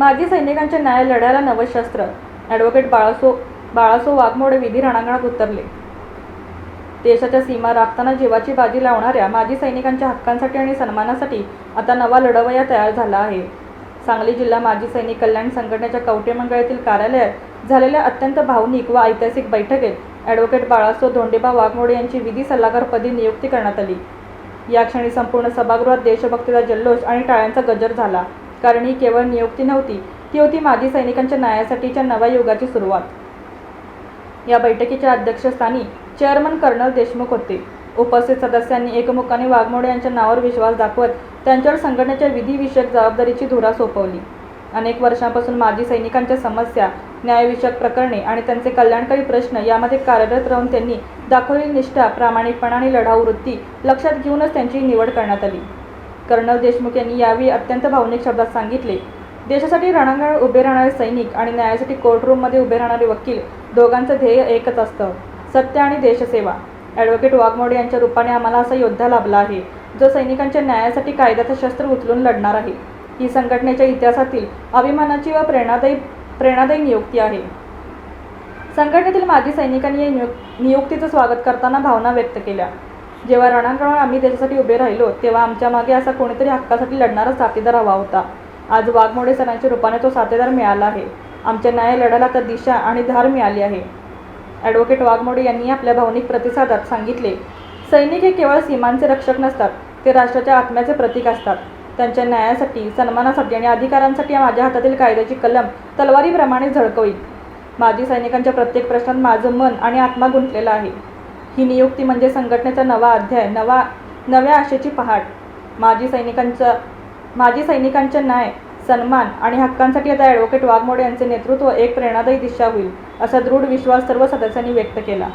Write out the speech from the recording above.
माजी सैनिकांच्या न्याय लढ्याला नवशस्त्र. ॲडव्होकेट बाळासो बाळासो वाघमोडे विधी रणांगणात उतरले. देशाच्या सीमा राखताना जीवाची बाजी लावणाऱ्या माजी सैनिकांच्या हक्कांसाठी आणि सन्मानासाठी आता नवा लढवया तयार झाला आहे. सांगली जिल्हा माजी सैनिक कल्याण संघटनेच्या कवटे मंडळातील कार्यालयात झालेल्या अत्यंत भावनिक व ऐतिहासिक बैठकीत ॲडव्होकेट बाळासो धोंडेबा वाघमोडे यांची विधी सल्लागारपदी नियुक्ती करण्यात आली. या क्षणी संपूर्ण सभागृहात देशभक्तीचा जल्लोष आणि टाळ्यांचा गजर झाला. कारण ही केवळ नियुक्ती नव्हती ती होती माजी सैनिकांच्या न्यायासाठीच्या नव्या युगाची सुरुवात. या बैठकीच्या अध्यक्षस्थानी चेअरमन कर्नल देशमुख होते. उपस्थित सदस्यांनी एकमुखाने वाघमोडे यांच्या नावावर विश्वास दाखवत त्यांच्यावर संघटनेच्या विधिविषयक जबाबदारीची धुरा सोपवली. अनेक वर्षांपासून माजी सैनिकांच्या समस्या न्यायविषयक प्रकरणे आणि त्यांचे कल्याणकारी प्रश्न यामध्ये कार्यरत राहून त्यांनी दाखवलेली निष्ठा प्रामाणिकपणा आणि लढाऊ वृत्ती लक्षात घेऊनच त्यांची निवड करण्यात आली. कर्नल देशमुख यांनी यावेळी अत्यंत भावनिक शब्दात सांगितले. देशासाठी रणांगणावर उभे राहणारे सैनिक आणि न्यायासाठी कोर्टरूममध्ये उभे राहणारे वकील दोघांचं ध्येय एकच असतं. सत्य आणि देशसेवा. ॲडव्होकेट वाघमोडे यांच्या रूपाने आम्हाला असा योद्धा लाभला आहे जो सैनिकांच्या न्यायासाठी कायद्याचं शस्त्र उचलून लढणार आहे. ही संघटनेच्या इतिहासातील अभिमानाची व प्रेरणादायी प्रेरणादायी नियुक्ती आहे. संघटनेतील माजी सैनिकांनी या नियुक्तीचं स्वागत करताना भावना व्यक्त केल्या. जेव्हा रणांगणावर आम्ही त्याच्यासाठी उभे राहिलो तेव्हा आमच्या मागे असा कोणीतरी हक्कासाठी लढणारा साथीदार हवा होता. आज वाघमोडे सरांच्या रूपाने तो साथीदार मिळाला आहे. आमच्या न्याय लढ्याला तर दिशा आणि धार मिळाली आहे. ॲडव्होकेट वाघमोडे यांनी आपल्या भावनिक प्रतिसादात सांगितले सैनिक हे केवळ सीमांचे रक्षक नसतात ते राष्ट्राच्या आत्म्याचे प्रतीक असतात. त्यांच्या न्यायासाठी सन्मानासाठी आणि अधिकारांसाठी माझ्या हातातील कायद्याची कलम तलवारीप्रमाणे झळकवी माजी सैनिकांच्या प्रत्येक प्रश्नात माझं मन आणि आत्मा गुंतलेला आहे. ही नियुक्ती म्हणजे संघटनेचा नवा अध्याय नवा नव्या आशेची पहाट. माजी सैनिकांचं माजी सैनिकांचं न्याय सन्मान आणि हक्कांसाठी आता ॲडव्होकेट वाघमोडे यांचे नेतृत्व एक प्रेरणादायी दिशा होईल असा दृढ विश्वास सर्व सदस्यांनी व्यक्त केला.